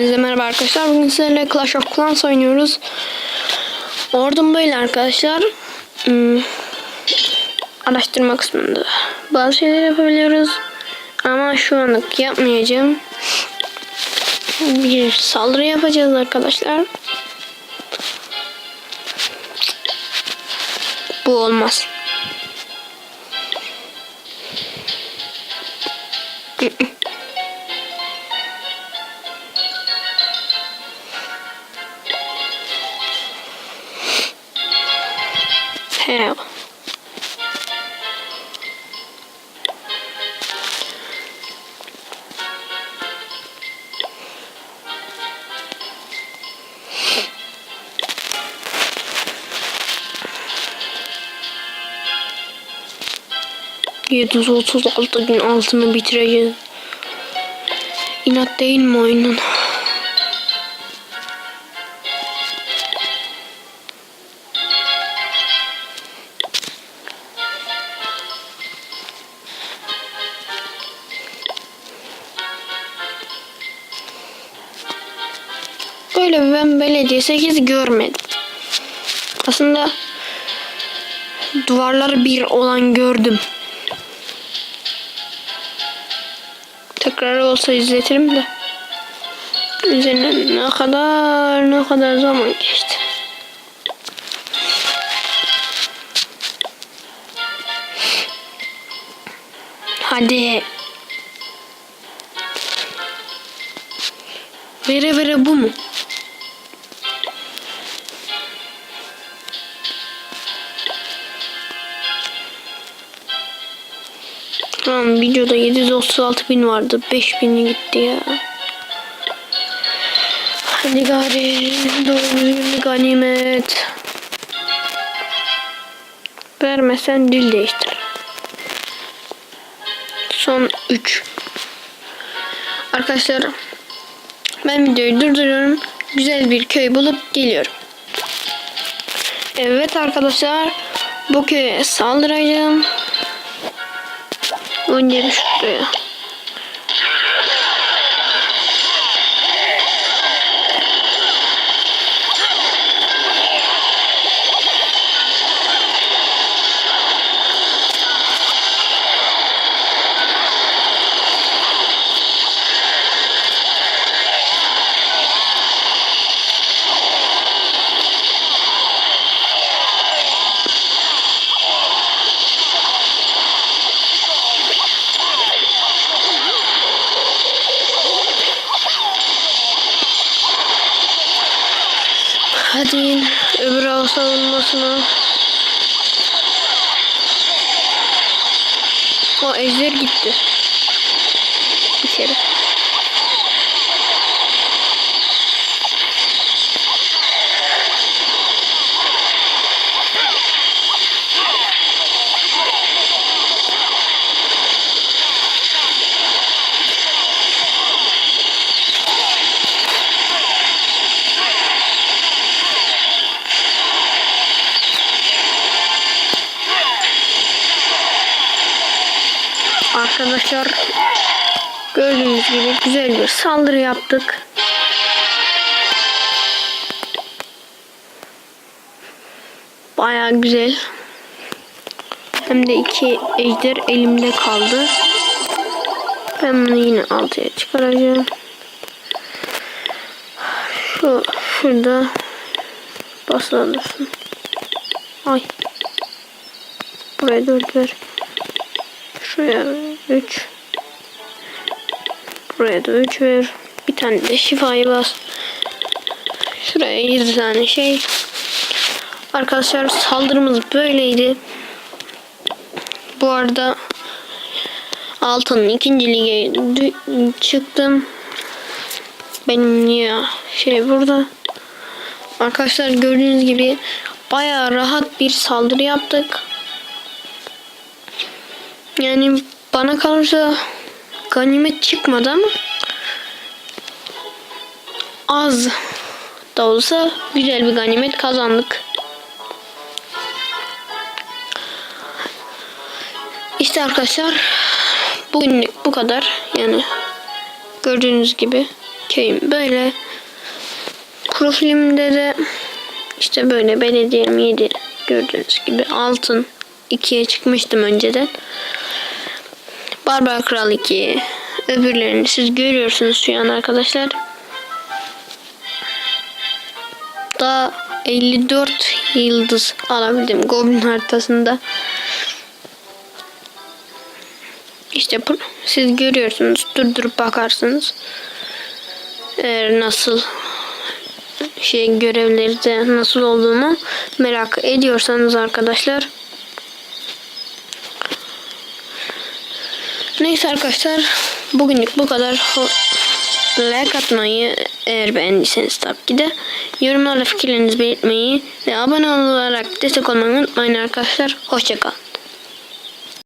Herkese merhaba arkadaşlar. Bugün sizlerle Clash of Clans oynuyoruz. Ordum böyle arkadaşlar. Hmm, araştırma kısmında bazı şeyler yapabiliyoruz. Ama şu anlık yapmayacağım. Bir saldırı yapacağız arkadaşlar. Bu olmaz. Otuz altı gün altını bitireceğiz. İnat değil mi oyunun? Böyle ben belediye 8 görmedim. Aslında duvarları bir olan gördüm. Tekrar olsa izletirim de. Üzerine ne kadar ne kadar zaman geçti. Hadi. Vere vere bu mu? Tamam videoda 736 bin vardı. 5000'i gitti ya. Hadi gari. Doğru düzgün ganimet. Vermesen dil değiştir. Son 3. Arkadaşlar ben videoyu durduruyorum. Güzel bir köy bulup geliyorum. Evet arkadaşlar bu köye saldıracağım. Önce bir. Hadi öbür hava savunmasına. O ejder gitti. Bir Arkadaşlar gördüğünüz gibi güzel bir saldırı yaptık. Baya güzel. Hem de iki ejder elimde kaldı. Ben bunu yine altıya çıkaracağım. Şu şurada basılırsın. Ay. Buraya dört ver. Şuraya 3. Buraya da 3 ver. Bir tane de şifayı bas. Şuraya 7 tane şey. Arkadaşlar saldırımız böyleydi. Bu arada altının ikinci lige çıktım. Benim niye şey burada. Arkadaşlar gördüğünüz gibi bayağı rahat bir saldırı yaptık. Yani bana kalırsa ganimet çıkmadı ama az da olsa güzel bir ganimet kazandık. İşte arkadaşlar bugünlük bu kadar. Yani gördüğünüz gibi köyüm böyle. Kuru filmde de işte böyle belediye 7 gördüğünüz gibi altın 2'ye çıkmıştım önceden. Barbar Kral 2 öbürlerini siz görüyorsunuz şu an arkadaşlar. Daha 54 yıldız alabildim Goblin haritasında. İşte bu- siz görüyorsunuz. Durdurup bakarsınız. Eğer nasıl şey görevleri de nasıl olduğunu merak ediyorsanız arkadaşlar. Neyse arkadaşlar bugünlük bu kadar. Like atmayı eğer beğendiyseniz tabii ki de yorumlarla fikirlerinizi belirtmeyi ve abone olarak destek olmayı unutmayın arkadaşlar. Hoşçakalın.